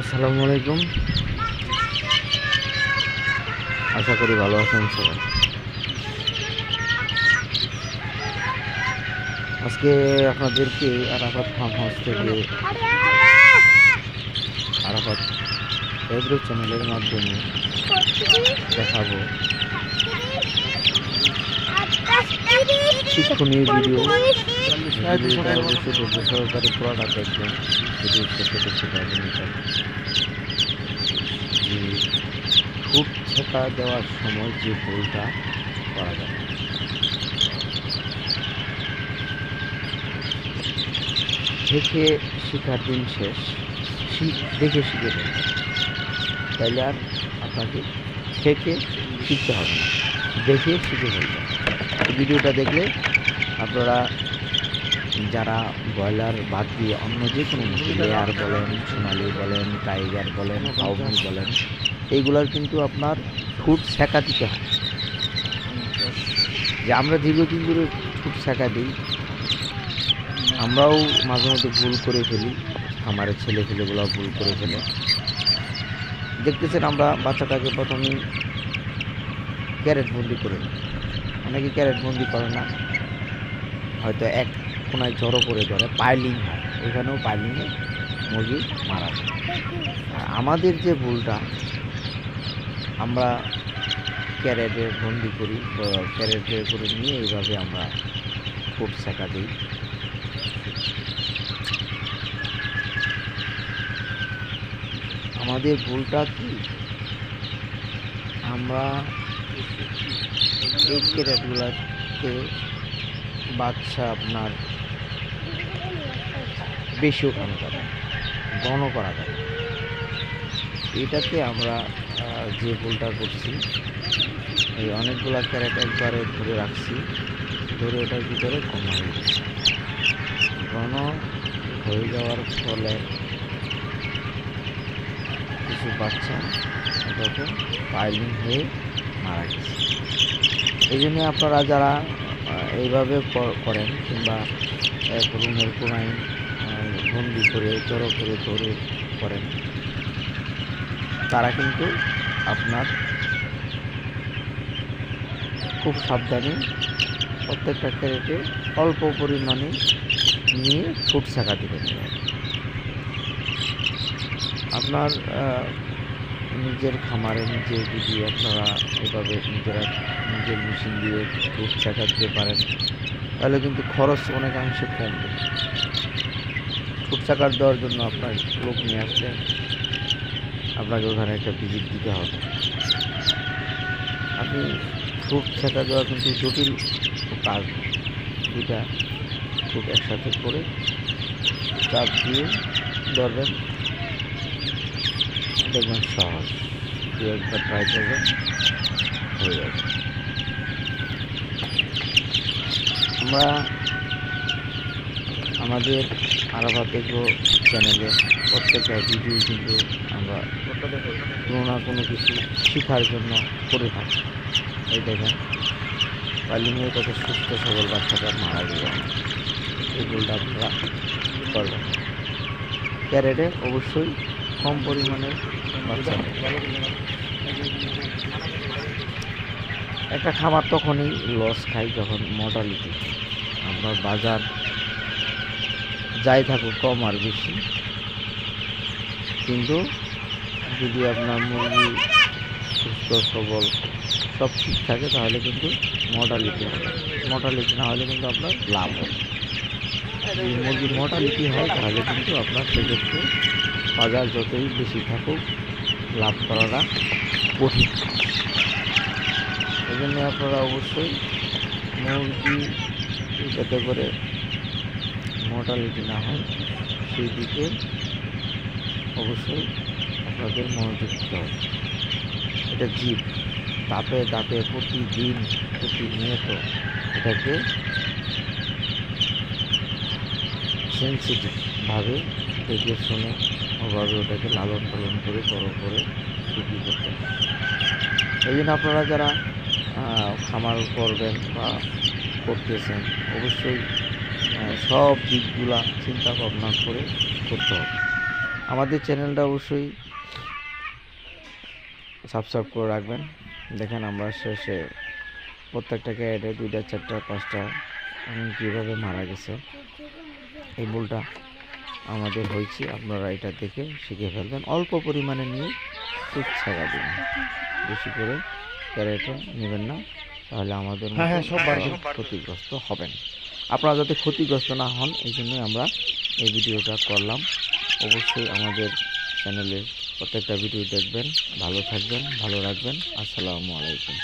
আসসালামু আলাইকুম। আশা করি ভালো আছেন সবাই। আজকে আপনাদেরকে আরাফাত ফার্ম হাউস থেকে আরাফাত ফেসবুক চ্যানেলের মাধ্যমে দেখাবো। শিক্ষণীয় ভিডিও সহকারে পুরোটা দেখবেন ভিডিও দেখতে পারবেন এটা যে খুব ছেঁকা দেওয়ার সময় যে ভুলটা করা যায়। দেখে শেখার দিন শেষ। দেখে শিখে ফেলবেন তাইলে আর আপনাকে থেকে শিখতে হবে না। দেখে শিখে ফেলবেন ভিডিওটা দেখলে আপনারা যারা ব্রয়লার বাদ দিয়ে অন্য যে কোনো লেয়ার বলেন, সোনালি বলেন, টাইগার বলেন কাউমি বলেন এইগুলার কিন্তু আপনার ফুড শেখা দিতে হয়। যে আমরা দীর্ঘদিন ধরে ফুড শেখা দিই, আমরাও মাঝে মধ্যে ভুল করে ফেলি আমাদের ছেলে ছেলেগুলো ভুল করে ফেলে। দেখতেছেন আমরা বাচ্চাটাকে প্রথমে ক্যারেট বন্দি করে। অনেকে ক্যারেট বন্দি করে না, হয়তো এক কোনায় জড়ো করে ধরে, পাইলিং হয়। ওইখানেও পাইলিংয়ে মুরগি মারা যায়। আমাদের যে ভুলটা আমরা ক্যারেটে বন্দি করি ক্যারেটে করে নিয়ে এইভাবে আমরা ফুড শেখা দিই। আমাদের ভুলটা কি? আমরা এই ক্যারেটগুলোকে বাচ্চা আপনার বেশি ওখানে করে ঘন করা যায় এটাতে আমরা যে ভুলটা করছি, এই অনেকগুলো ক্যারেট একবারে ধরে রাখছি, ধরে ওটার ভিতরে ঘন হয়ে গেছে ঘন হয়ে যাওয়ার ফলে কিছু বাচ্চা এটাতে পাইলিং হয়ে মারা গেছে। এই জন্য আপনারা যারা এইভাবে করেন কিংবা এক রুমের কোনায় বন্দি করে, জড়ো করে ধরে করেন, তারা কিন্তু আপনার। খুব সাবধানে প্রত্যেকটা ক্যারেটে অল্প পরিমাণে নিয়ে ফুট শাখা দেবেন আপনার নিজের খামারে নিজে যদি আপনারা এভাবে নিজেরা নিজের মেশিন দিয়ে ফুট শাখা দিতে পারেন, তাহলে কিন্তু খরচ অনেকাংশে কমবে। ফুট শাখার দেওয়ার জন্য আপনার লোক নিয়ে আসলে আপনাকে ওখানে একটা ভিজিট দিতে হবে। আপনি ফুট ছেঁকা দেওয়া কিন্তু জটিল কাজ। দুটা ফুট একসাথে করে চাপ দিয়ে ধরবেন। দেখবেন সহজ। দু একবার ট্রাই করবেন, হয়ে যাবে। আমরা আমাদের আরাফাত চ্যানেলে প্রত্যেকটা ভিডিও কিন্তু আমরা কোনো না কোনো কিছু শেখার জন্য করে থাকি। এই দেখেন পালিংয়ের কত সুস্থ সবল বাচ্চাটা মারা গেল। এই ভুলটা আপনারা করবেন ক্যারেটে অবশ্যই কম পরিমাণে বাচ্চা একটা খাবার তখনই লস খাই যখন মর্টালিটি আমরা বাজার যাই থাকুক, কম আর বেশি। কিন্তু যদি আপনার মুরগি সুস্থ, সবল, সব ঠিক থাকে, তাহলে কিন্তু মর্টালিটি হবে মর্টালিটি না হলে কিন্তু আপনার লাভ হবে যদি মুরগির মর্টালিটি হয়, তাহলে কিন্তু আপনার সেক্ষেত্রে বাজার যতই বেশি থাকুক, লাভ করাটা কঠিন। এই জন্য আপনারা অবশ্যই মুরগি যাতে করে মর্টালিটি না হয়, সেই দিকে অবশ্যই আপনাদের মনোযোগ দিতে হবে। এটা জীব। দাপে দাপে প্রতিদিন প্রতিনিয়ত এটাকে সেন্সিটিভভাবে দেখে শুনে ওভাবে ওটাকে লালন পালন করে বড় করে বিক্রি করতে হবে। এই জন্য আপনারা যারা খামার করবেন বা করতেছেন, অবশ্যই সব দিকগুলা চিন্তা ভাবনা করে করতে হবে। আমাদের চ্যানেলটা অবশ্যই সাবস্ক্রাইব করে রাখবেন। দেখেন আমরা শেষে প্রত্যেকটা ক্যারেটে দুইটা চারটা পাঁচটা। উম, কীভাবে মারা গেছে। এই ভুলটা আমাদের হয়েছে। আপনারা এটা দেখে শিখে ফেলবেন। অল্প পরিমাণে নিয়ে ঠিক ছাগা দিন। বেশি করে ক্যারেটে নেবেন না। তাহলে আমাদের হ্যাঁ, হ্যাঁ, ক্ষতিগ্রস্ত হবেন। আপনারা যাতে ক্ষতিগ্রস্ত না হন এই জন্যই আমরা এই ভিডিওটা করলাম। অবশ্যই আমাদের চ্যানেলের প্রত্যেকটা ভিডিও দেখবেন ভালো থাকবেন ভালো রাখবেন। আসসালামু আলাইকুম।